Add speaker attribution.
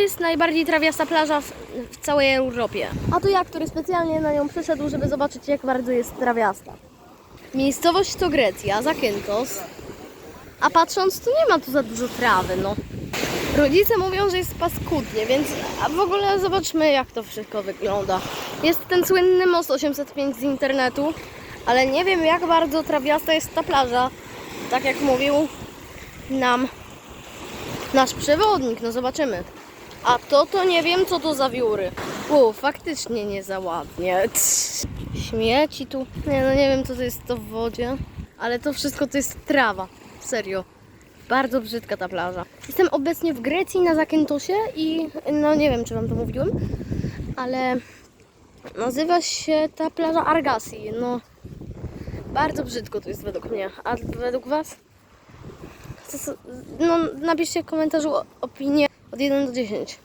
Speaker 1: jest najbardziej trawiasta plaża w, w całej Europie. A to ja, który specjalnie na nią przyszedł, żeby zobaczyć jak bardzo jest trawiasta. Miejscowość to Grecja, Zakynthos. A patrząc, tu nie ma tu za dużo trawy, no. Rodzice mówią, że jest paskudnie, więc w ogóle zobaczmy jak to wszystko wygląda. Jest ten słynny most 805 z internetu, ale nie wiem jak bardzo trawiasta jest ta plaża. Tak jak mówił nam nasz przewodnik, no zobaczymy. A to to nie wiem co to za wióry. U, faktycznie nie za ładnie. Śmieci tu. Nie no nie wiem co to jest to w wodzie, ale to wszystko to jest trawa. Serio. Bardzo brzydka ta plaża. Jestem obecnie w Grecji na Zakyntosie i no nie wiem czy wam to mówiłem, ale nazywa się ta plaża Argasi. No bardzo brzydko to jest według mnie. A według was? No napiszcie w komentarzu opinię Odinando de gente.